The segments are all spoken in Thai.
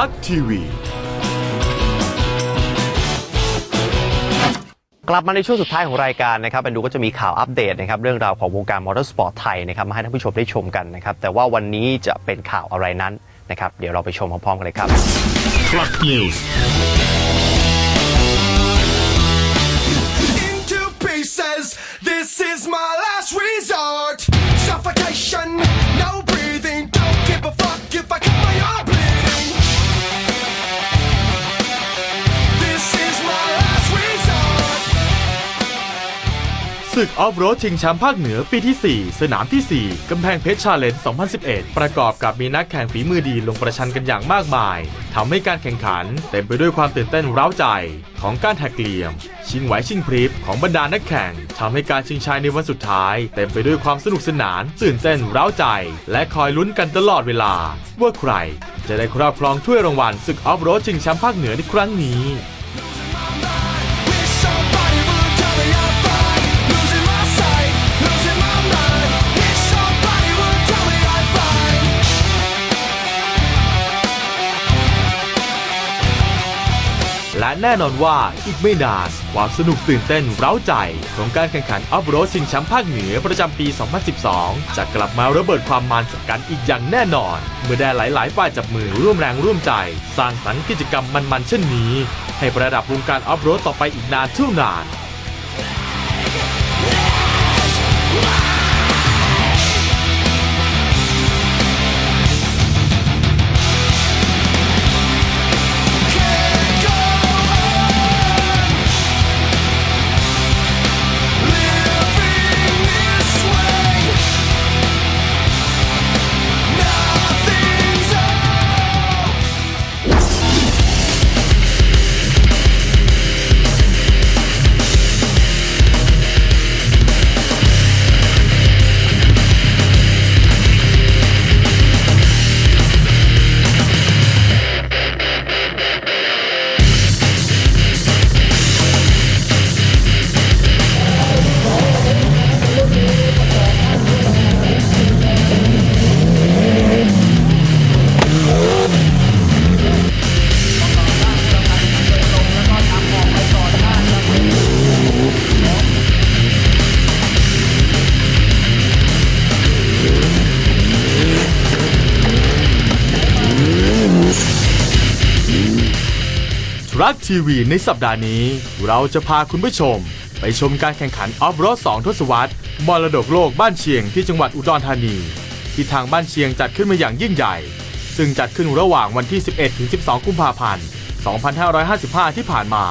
รักทีวีกลับมาในช่วงสุดท้ายของรายการนะครับอันดูก็จะมีข่าวอัปเดตนะครับเรื่องราวของวงการมอเตอร์สปอร์ตไทยนะครับมาให้ท่านผู้ชมได้ชมกันนะครับแต่ว่าวันนี้จะเป็นข่าวอะไรนั้นนะครับเดี๋ยวเราไปชมพร้อมๆกันเลยครับ Truck News ศึกออฟโรดชิงแชมป์ภาคเหนือปีที่ 4 สนามที่ 4 กำแพงเพชรชาเลนจ์ 2011 ประกอบกับมีนักแข่งฝีมือดีลงประชันกันอย่างมากมาย ทำให้การแข่งขันเต็มไปด้วยความตื่นเต้นเร้าใจ ของการแท็กเหลี่ยม ชิงไหวชิงพริบของบรรดานักแข่ง ทำให้การชิงชัยในวันสุดท้าย เต็มไปด้วยความสนุกสนาน ตื่นเต้นเร้าใจ และคอยลุ้นกันตลอดเวลา ว่าใคร จะได้ครอบครองถ้วยรางวัลศึกออฟโรดชิงแชมป์ภาคเหนือในครั้งนี้ และแน่นอนว่าอีกไม่นานความสนุกตื่นเต้นเร้าใจ ของการแข่งขันออฟโรดชิงแชมป์ภาคเหนือประจำปี 2012 จะกลับมาระเบิดความมันสกันอีกอย่างแน่นอน เมื่อได้หลายๆฝ่ายจับมือร่วมแรงร่วมใจ สร้างสรรค์กิจกรรมมันๆเช่นนี้ ให้ประดับวงการออฟโรดต่อไปอีกนานเท่านาน รัคทีวีในสัปดาห์นี้ เราจะพาคุณผู้ชม ไปชมการแข่งขันออฟโรด2ทศวรรษมรดกโลกบ้านเชียงที่จังหวัดอุดรธานี ที่ทางบ้านเชียงจัดขึ้นมาอย่างยิ่งใหญ่ ซึ่งจัดขึ้นระหว่างวันที่ 11-12 กุมภาพันธ์ 2555 ที่ผ่านมา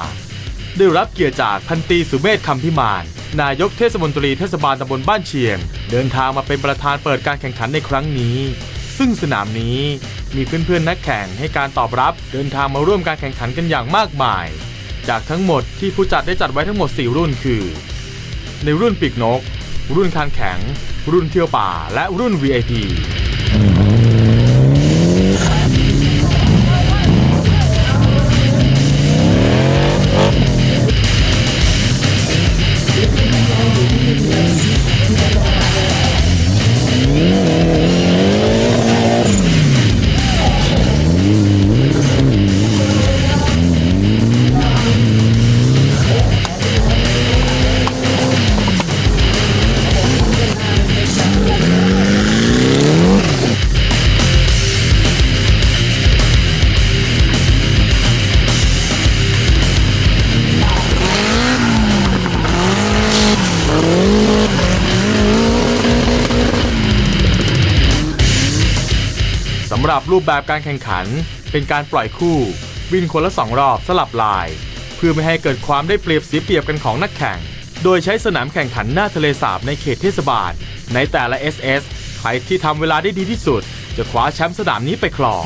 ได้รับเกียรติจากพันตีสุเมธคำพิมาน นายกเทศมนตรีเทศบาลตำบลบ้านเชียง เดินทางมาเป็นประธานเปิดการแข่งขันในครั้งนี้ ซึ่งสนามนี้ มีเพื่อนๆนักแข่งให้การตอบรับเดินทางมาร่วมการแข่งขันกันอย่างมากมาย จากทั้งหมดที่ผู้จัดได้จัดไว้ทั้งหมด 4 รุ่นคือ ในรุ่นปีกนก รุ่นคานแข็ง รุ่นเที่ยวป่า และรุ่น VIP หรับรูปแบบการแข่งขัน เป็นการปล่อยคู่ วิ่นคนละสองรอบสลับลาย เพื่อไม่ให้เกิดความได้เปรียบเสียเปรียบกันของนักแข่ง โดยใช้สนามแข่งขันหน้าทะเลสาบในเขตเทศบาล ในแต่ละ SS ใครที่ทำเวลาได้ดีที่สุด จะคว้าแชมป์สนามนี้ไปครอง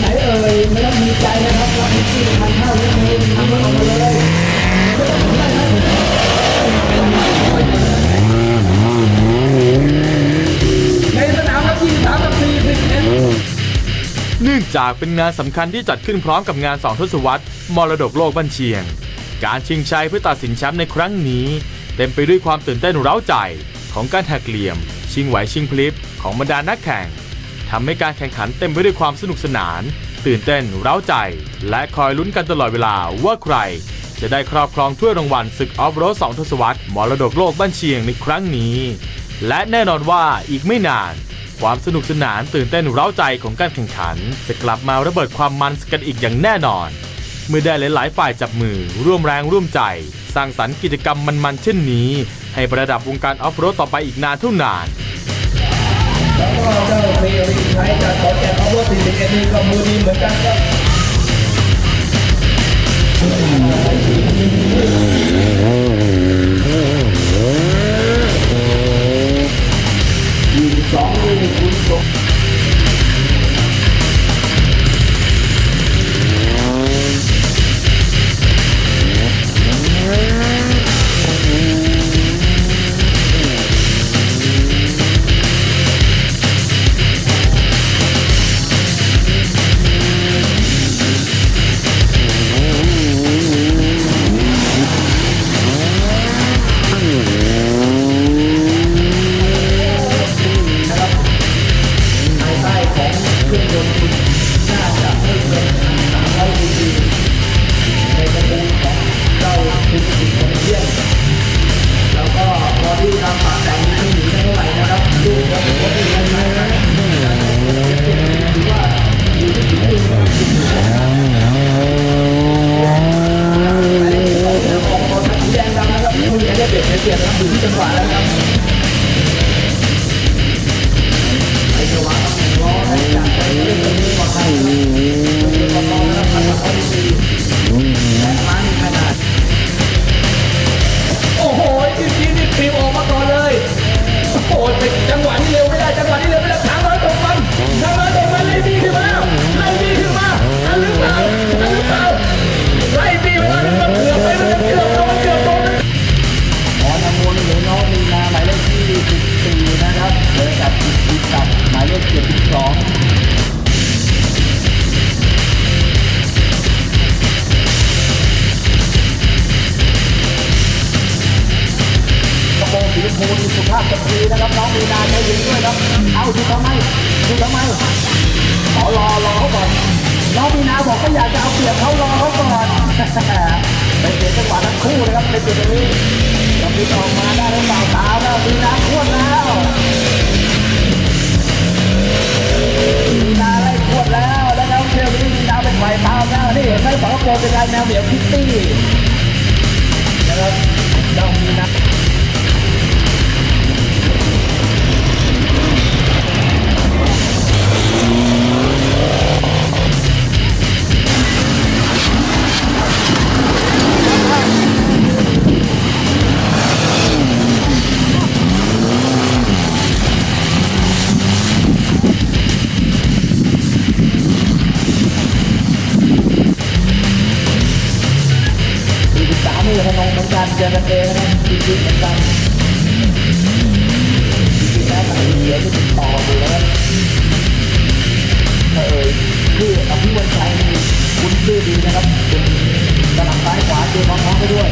ไหนเอ่ยไม่ต้องมีใจนะครับรับที่ทานข้าวนิดนึงทำมันออกมาเลยไม่ต้องถึงได้นะในสนามครับ23กับ40เอ็ดเนื่องจากเป็นงานสำคัญที่จัดขึ้นพร้อมกับงานสองทศวรรษมรดกโลกบ้านเชียง การชิงชัยเพื่อตัดสินแชมป์ในครั้งนี้ เต็มไปด้วยความตื่นเต้นเร้าใจ ของการหักเหลี่ยม ชิงไหวชิงพลิบของบรรดานักแข่ง ทำให้การแข่งขันเต็มไปด้วยความสนุกสนาน ตื่นเต้นเร้าใจ และคอยลุ้นกันตลอดเวลาว่าใคร จะได้ครอบครองถ้วยรางวัลศึกออฟโรดสองทศวรรษมรดกโลกบ้านเชียงในครั้งนี้ และแน่นอนว่าอีกไม่นาน ความสนุกสนานตื่นเต้นเร้าใจของการแข่งขัน จะกลับมาระเบิดความมันกันอีกอย่างแน่นอน เมื่อได้หลายๆฝ่ายจับมือร่วมแรงร่วมใจ สร้างสรรค์กิจกรรมมันๆเช่นนี้ ให้ประดับวงการออฟโรดต่อไปอีกนานเท่านาน แล้วก็เจ้าเมรีไทยจากขอนแก่นเอาว่า41นี่ก็มือดีเหมือนกันครับภ ฝากระโปรงเป็นลายแมวเหมียวคิตตี้นะครับเจ้ามีนา43นี่พนงมือนะ ตัวน้องๆไปด้วย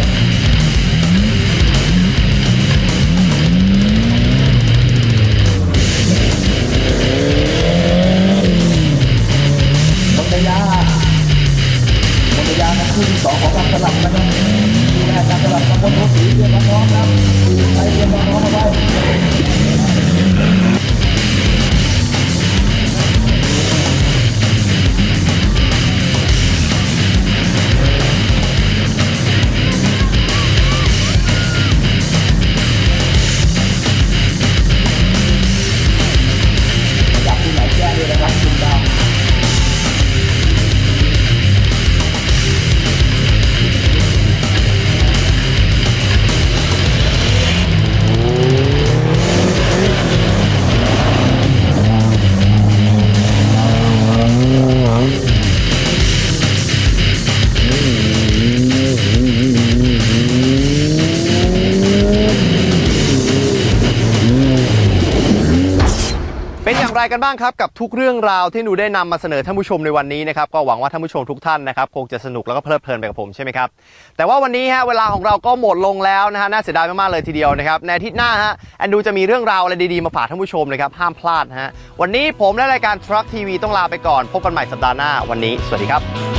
ไรกันบ้างครับกับทุกเรื่องราวที่หนูได้นำมาเสนอท่านผู้ชมในวันนี้นะครับก็หวังว่าท่านผู้ชมทุกท่านนะครับคงจะสนุกแล้วก็เพลิดเพลินไปกับผมใช่ไหมครับแต่ว่าวันนี้ฮะเวลาของเราก็หมดลงแล้วนะฮะน่าเสียดายมากๆเลยทีเดียวนะครับในอาทิตย์หน้าฮะแอนดูจะมีเรื่องราวอะไรดีๆมาฝากท่านผู้ชมนะครับห้ามพลาดฮะวันนี้ผมและรายการทรัคทีวีต้องลาไปก่อน พบกันใหม่สัปดาห์หน้าวันนี้ สวัสดีครับ